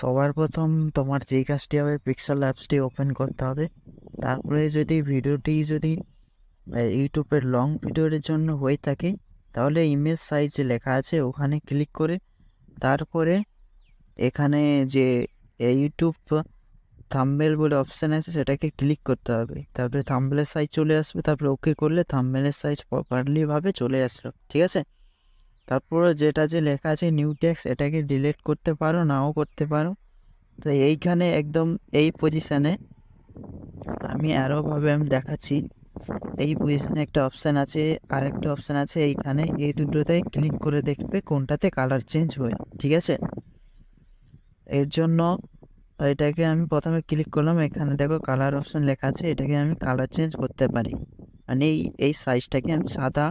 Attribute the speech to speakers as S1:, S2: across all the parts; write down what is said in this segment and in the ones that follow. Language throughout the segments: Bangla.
S1: সবার প্রথম তোমার যেই কাজটি হবে পিক্সেল অ্যাপসটি ওপেন করতে হবে। তারপরে যদি ভিডিওটি যদি ইউটিউবের লং ভিডিওর জন্য হয়ে থাকে, তাহলে ইমেজ সাইজ লেখা আছে, ওখানে ক্লিক করে তারপরে এখানে যে ইউটিউব থাম্বেল বলে অপশান আছে, সেটাকে ক্লিক করতে হবে। তারপরে থাম্বেলের সাইজ চলে আসবে, তারপরে ওকে করলে থাম্বেলের সাইজ প্রপারলিভাবে চলে আসলো, ঠিক আছে? তারপরে যেটা যে লেখা আছে নিউ টেক্স এটাকে ডিলিট করতে পারো, নাও করতে পারো। তো এইখানে একদম এই পজিশানে আমি আরোভাবে আমি দেখাচ্ছি। এই পজিশানে একটা অপশান আছে আর একটা অপশান আছে এইখানে। এই দুটোতে ক্লিক করে দেখবে কোনটাতে কালার চেঞ্জ হয়, ঠিক আছে? এর জন্য এটাকে আমি প্রথমে ক্লিক করলাম, এখানে দেখো কালার অপশান লেখা আছে, এটাকে আমি কালার চেঞ্জ করতে পারি। মানে এই এই সাইজটাকে আমি সাদা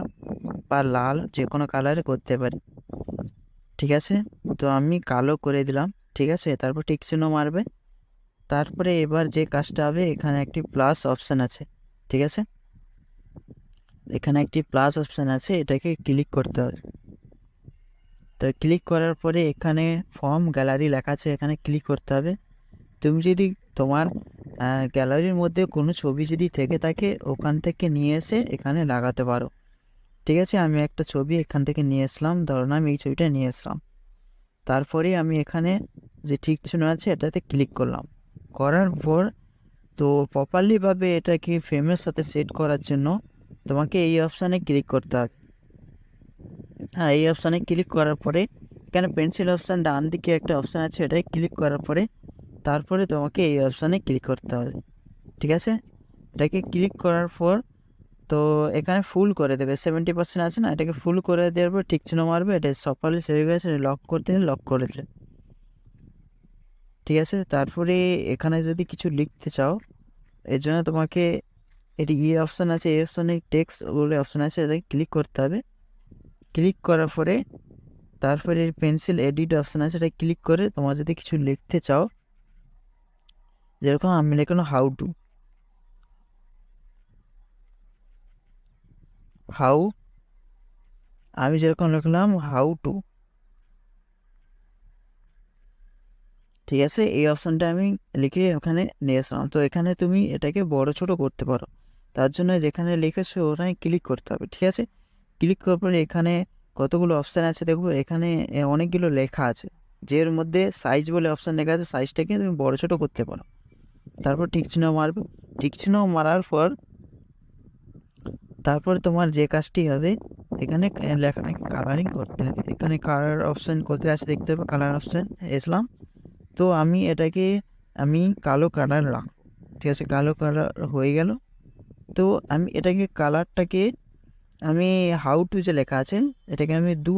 S1: বা লাল যে কোনো কালারে করতে পারি। ঠিক আছে? তো আমি কালো করে দিলাম, ঠিক আছে? তারপর টিক চিহ্ন মারবে। তারপরে এবার যে কাজটা হবে, এখানে একটি প্লাস অপশান আছে, ঠিক আছে? এখানে একটি প্লাস অপশান আছে, এটাকে ক্লিক করতে হবে। তো ক্লিক করার পরে এখানে ফর্ম গ্যালারি লেখা আছে, এখানে ক্লিক করতে হবে। তুমি যদি তোমার গ্যালারির মধ্যে কোনো ছবি যদি থেকে থাকে, ওখান থেকে নিয়ে এসে এখানে লাগাতে পারো। ঠিক আছে, আমি একটা ছবি এখান থেকে নিয়ে আসলাম ধরুন আমি এই ছবিটা নিয়ে আসলাম। তারপরে আমি এখানে যে ঠিক চিহ্ন আছে, এটাতে ক্লিক করলাম। করার পর তো প্রপারলিভাবে এটাকে ফ্রেমের সাথে সেট করার জন্য তোমাকে এই অপশানে ক্লিক করতে হবে। হ্যাঁ এই অপশানে ক্লিক করার পরে, এখানে পেন্সিল অপশান ডান দিকে একটা অপশান আছে, এটাই ক্লিক করার পরে তারপরে তোমাকে এই অপশানে ক্লিক করতে হবে। ঠিক আছে? এটাকে ক্লিক করার পর তো এখানে ফুল করে দেবে। সেভেন্টি পার্সেন্ট আছে না, এটাকে ফুল করে দেওয়ার পর ঠিক চিহ্ন মারবে, এটা সফলি সেভ গেছে লক করতে লক করে দিলে। ঠিক আছে? তারপরে এখানে যদি কিছু লিখতে চাও, এর জন্য তোমাকে এটি ই অপশান আছে, এই অপশানে টেক্সট বলে অপশান আছে এটাকে ক্লিক করতে হবে। ক্লিক করার পরে তারপরে পেন্সিল এডিট অপশান আছে এটা ক্লিক করে তোমার যদি কিছু লিখতে চাও, যেরকম আমি লিখলাম হাউ টু হাউ আমি যেরকম লিখলাম হাউ টু ঠিক আছে? এই অপশানটা আমি লিখে ওখানে নিয়ে আসলাম। তো এখানে তুমি এটাকে বড় ছোট করতে পারো। তার জন্য যেখানে লিখেছো ওখানে ক্লিক করতে হবে, ঠিক আছে? ক্লিক করার পরে এখানে কতগুলো অপশান আছে দেখব এখানে অনেকগুলো লেখা আছে। যের মধ্যে সাইজ বলে অপশান লেখা আছে সাইজটাকে তুমি বড় ছোট করতে পারো। তারপর টিক চিহ্ন মারবে। টিক চিহ্ন মারার পর তারপর তোমার যে কাজটি হবে, এখানে লেখাটাকে কালারিং করতে হবে। এখানে কালার অপশান কোথায় আছে, দেখতে হবে কালার অপশান এসলাম। তো আমি এটাকে, আমি কালো কালার রাখব, ঠিক আছে? কালো কালার হয়ে গেল। তো আমি এটাকে কালারটাকে আমি হাউ টু যে লেখা আছে, এটাকে আমি দু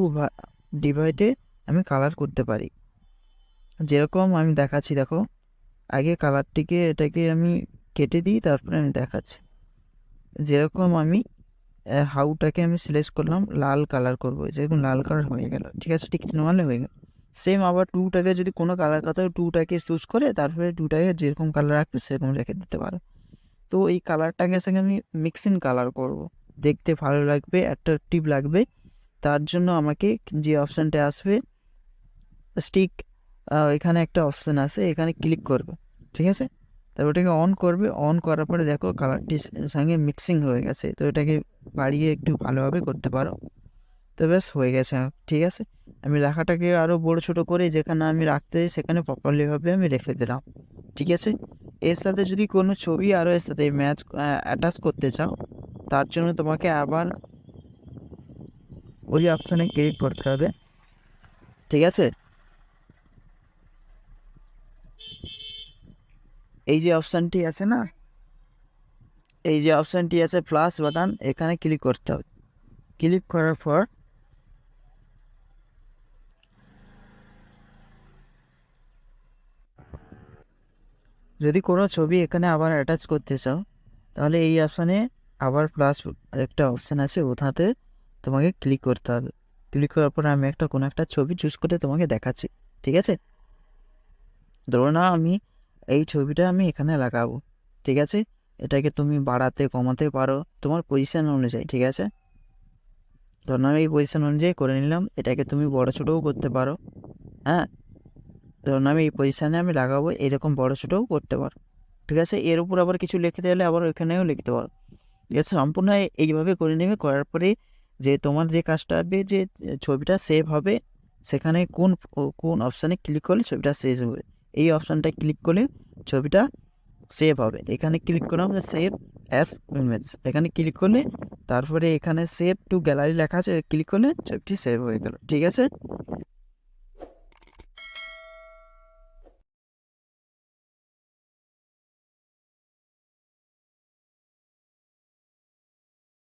S1: ডিভাইডে আমি কালার করতে পারি। যেরকম আমি দেখাচ্ছি, দেখো। আগে কালারটিকে এটাকে আমি কেটে দিই, তারপরে আমি দেখাচ্ছি। যেরকম আমি হাউটাকে আমি সিলেক্ট করলাম, লাল কালার করব। যেরকম লাল কালার হয়ে গেল। ঠিক আছে, ঠিক নর্মালে হয়ে গেল। সেম আবার টুটাকে যদি কোনো কালার কথা টুটাকে চুজ করে, তারপরে টুটাকে যেরকম কালার রাখবে, সেরকম রেখে দিতে পারো। তো এই কালারটাকে সঙ্গে আমি মিক্সিং কালার করব। দেখতে ভালো লাগবে অ্যাট্রাকটিভ লাগবে। তার জন্য আমাকে যে অপশানটা আসবে স্টিক এখানে একটা অপশান আছে, এখানে ক্লিক করবে। ঠিক আছে? তারপর ওটাকে অন করবে অন করার পরে দেখো কালারটির সঙ্গে মিক্সিং হয়ে গেছে। তো এটাকে বাড়িয়ে একটু ভালোভাবে করতে পারো। তো ব্যাস হয়ে গেছে ঠিক আছে? আমি লেখাটাকে আরও বড় ছোট করে যেখানে আমি রাখতে সেখানে প্রপারলিভাবে আমি রেখে দিলাম। ঠিক আছে? এর সাথে যদি কোনো ছবি আরও এর সাথে ম্যাচ অ্যাটাচ করতে চাও, তার জন্য তোমাকে আবার ওই অপশানে ক্লিক করতে হবে। ঠিক আছে? এই যে অপশানটি আছে না? এই যে অপশানটি আছে প্লাস বাটন এখানে ক্লিক করতে হবে। ক্লিক করার পর যদি কোনো ছবি এখানে আবার অ্যাটাচ করতে চাও, তাহলে এই অপশানে আবার প্লাস একটা অপশান আছে, ওটাতে তোমাকে ক্লিক করতে হবে। ক্লিক করার পর আমি একটা, কোনো একটা ছবি চুজ করে তোমাকে দেখাচ্ছি, ঠিক আছে? ধরো না আমি এই ছবিটা আমি এখানে লাগাবো, ঠিক আছে? এটাকে তুমি বাড়াতে, কমাতে পারো তোমার পজিশান অনুযায়ী, ঠিক আছে? ধরো আমি এই পজিশান অনুযায়ী করে নিলাম, এটাকে তুমি বড় ছোটোও করতে পারো হ্যাঁ? ধরুন আমি এই পজিশানে আমি লাগাবো, এরকম বড় ছোটোও করতে পারো, ঠিক আছে? এর উপর আবার কিছু লিখতে হলে আবার ওইখানেও লিখতে পারো, ঠিক আছে? সম্পূর্ণ এইভাবে করে নেবে, করার পরে যে তোমার যে কাজটা হবে, যে ছবিটা সেভ হবে, সেখানে কোন কোন অপশানে ক্লিক করলে ছবিটা সেভ হবে। এই অপশানটা ক্লিক করলে ছবিটা সেভ হবে। এখানে ক্লিক করলাম সেভ অ্যাস ইমেজ এখানে ক্লিক করলে তারপরে এখানে সেভ টু গ্যালারি লেখা আছে, ক্লিক করলে ছবিটি সেভ হয়ে গেল। ঠিক আছে?